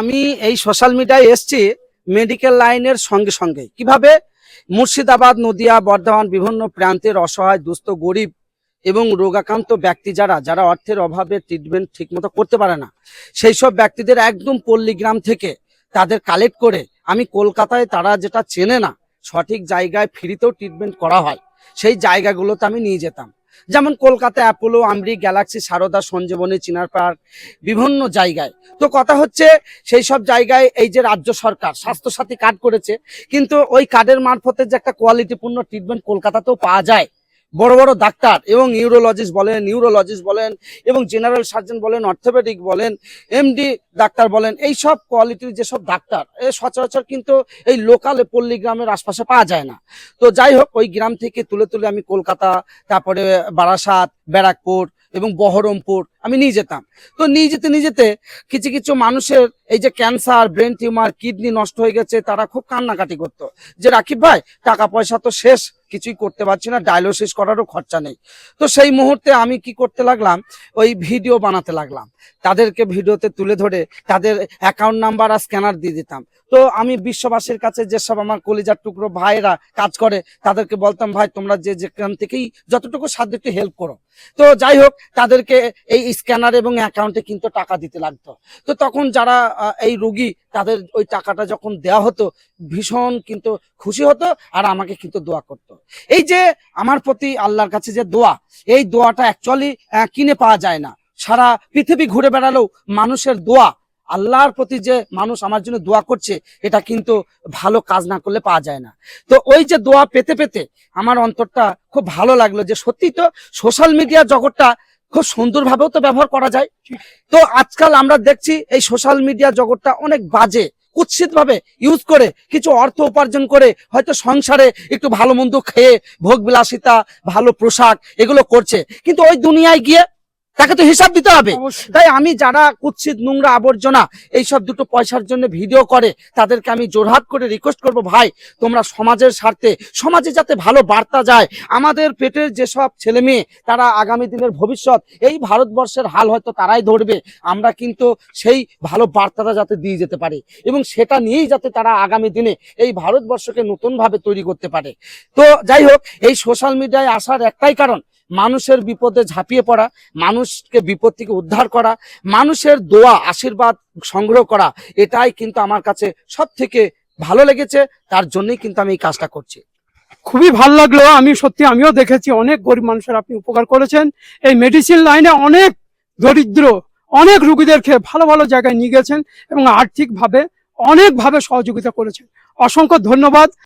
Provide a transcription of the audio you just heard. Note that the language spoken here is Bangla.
আমি এই সোশ্যাল মিডিয়ায় এসছি মেডিকেল লাইনের সঙ্গে সঙ্গে। কীভাবে? মুর্শিদাবাদ, নদিয়া, বর্ধমান বিভিন্ন প্রান্তের অসহায়, দুস্থ, গরিব এবং রোগাক্রান্ত ব্যক্তি যারা যারা অর্থের অভাবে ট্রিটমেন্ট ঠিকমতো করতে পারে না সেই সব ব্যক্তিদের একদম পল্লীগ্রাম থেকে তাদের কালেক্ট করে আমি কলকাতায় তারা যেটা চেনে না, সঠিক জায়গায় ফ্রিতেও ট্রিটমেন্ট করা হয়, সেই জায়গাগুলোতে আমি নিয়ে যেতাম। যেমন Kolkata, Apollo, AMRI, Galaxy, Sarada, Sanjeevani, Chinar park, বিভিন্ন জায়গায়। তো কথা হচ্ছে, সেই সব জায়গায় এই যে রাজ্য সরকার স্বাস্থ্যসাথী কার্ড করেছে, কিন্তু ওই কার্ডের মারফতে যে একটা কোয়ালিটিপূর্ণ ট্রিটমেন্ট কলকাতাতেও পাওয়া যায়। বড় বড় ডাক্তার এবং নিউরোলজিস্ট বলেন নিউরোলজিস্ট বলেন এবং জেনারেল সার্জন বলেন অর্থোপেডিক বলেন এমডি ডাক্তার বলেন, এই সব কোয়ালিটির যেসব ডাক্তার, এ সচরাচর কিন্তু এই লোকাল পল্লী গ্রামের আশপাশে পাওয়া যায় না। তো যাই হোক, ওই গ্রাম থেকে তুলে তুলে আমি কলকাতা, তারপরে বারাসাত, ব্যারাকপুর এবং বহরমপুর আমি নিয়ে যেতাম। তো নিয়ে যেতে নিয়ে যেতে কিছু কিছু মানুষের এই যে ক্যান্সার ব্রেন টিউমার কিডনি নষ্ট হয়ে গেছে, তারা খুব কান্নাকাটি করতো যে, রাকিব ভাই, টাকা পয়সা তো শেষ কিছুই করতে পারছি না ডায়ালিসিস করারও খরচা নেই। তো সেই মুহূর্তে আমি কি করতে লাগলাম? ওই ভিডিও বানাতে লাগলাম। তাদেরকে ভিডিওতে তুলে ধরে তাদের অ্যাকাউন্ট নাম্বার আর স্ক্যানার দিয়ে দিতাম। তো আমি বিশ্ববাসীর কাছে যেসব আমার কলিজার টুকরো ভাইরা কাজ করে, তাদেরকে বলতাম, ভাই, তোমরা যে যেখান থেকেই যতটুকু সাধ্য একটু হেল্প করো। তো যাই হোক, তাদেরকে এই স্ক্যানার এবং অ্যাকাউন্টে কিন্তু টাকা দিতে লাগতো। তো তখন যারা এই রুগী, তাদের ওই টাকাটা যখন দেওয়া হতো, ভীষণ কিন্তু খুশি হতো আর আমাকে কিন্তু দোয়া করতো। এই যে আমার প্রতি আল্লাহর কাছে যে দোয়া এই দোয়াটা অ্যাকচুয়ালি কিনে পাওয়া যায় না। সারা পৃথিবী ঘুরে বেড়ালেও মানুষের দোয়া আল্লাহর প্রতি যে মানুষ আমার জন্য দোয়া করছে এটা কিন্তু ভালো কাজ না করলে পাওয়া যায় না। তো ওই যে দোয়া পেতে পেতে আমার অন্তরটা খুব ভালো লাগল যে সত্যি তো সোশ্যাল মিডিয়া জগৎটা খুব সুন্দরভাবেও তো ব্যবহার করা যায়। তো আজকাল আমরা দেখছি এই সোশ্যাল মিডিয়া জগৎটা অনেক বাজে। কুৎসিত ভাবে ইউজ করে কিছু অর্থ উপার্জন করে হয়তো সংসারে একটু ভালো মন্দ খেয়ে ভোগ বিলাসিতা, ভালো পোশাক এগুলো করছে। কিন্তু ওই দুনিয়ায় গিয়ে তাকে তো হিসাব দিতে হবে। তাই আমি যারা কুৎসিত নোংরা আবর্জনা এইসব দুটো পয়সার জন্য ভিডিও করে তাদেরকে আমি জোরহাট করে রিকোয়েস্ট করব ভাই তোমরা সমাজের স্বার্থে সমাজে যাতে ভালো বার্তা যায় আমাদের পেটের যেসব ছেলে মেয়ে তারা আগামী দিনের ভবিষ্যৎ এই ভারতবর্ষের হাল হয়তো তারাই ধরবে। আমরা কিন্তু সেই ভালো বার্তাটা যাতে দিয়ে যেতে পারি এবং সেটা নিয়েই যাতে তারা আগামী দিনে এই ভারতবর্ষকে নতুনভাবে তৈরি করতে পারে। তো যাই হোক এই সোশ্যাল মিডিয়ায় আসার একটাই কারণ মানুষের বিপদে ঝাঁপিয়ে পড়া, মানুষকে বিপদ থেকে উদ্ধার করা, মানুষের দোয়া, আশীর্বাদ সংগ্রহ করা, এটাই কিন্তু আমার কাছে সব থেকে ভালো লেগেছে। তার জন্যই কিন্তু আমি এই কাজটা করছি। খুবই ভালো লাগল। আমি সত্যি আমিও দেখেছি অনেক গরিব মানুষের আপনি উপকার করেছেন। এই মেডিসিন লাইনে অনেক দরিদ্র, অনেক রুগীদেরকে ভালো ভালো জায়গায় নিয়ে গেছেন এবং আর্থিকভাবে অনেকভাবে সহযোগিতা করেছেন। অসংখ্য ধন্যবাদ।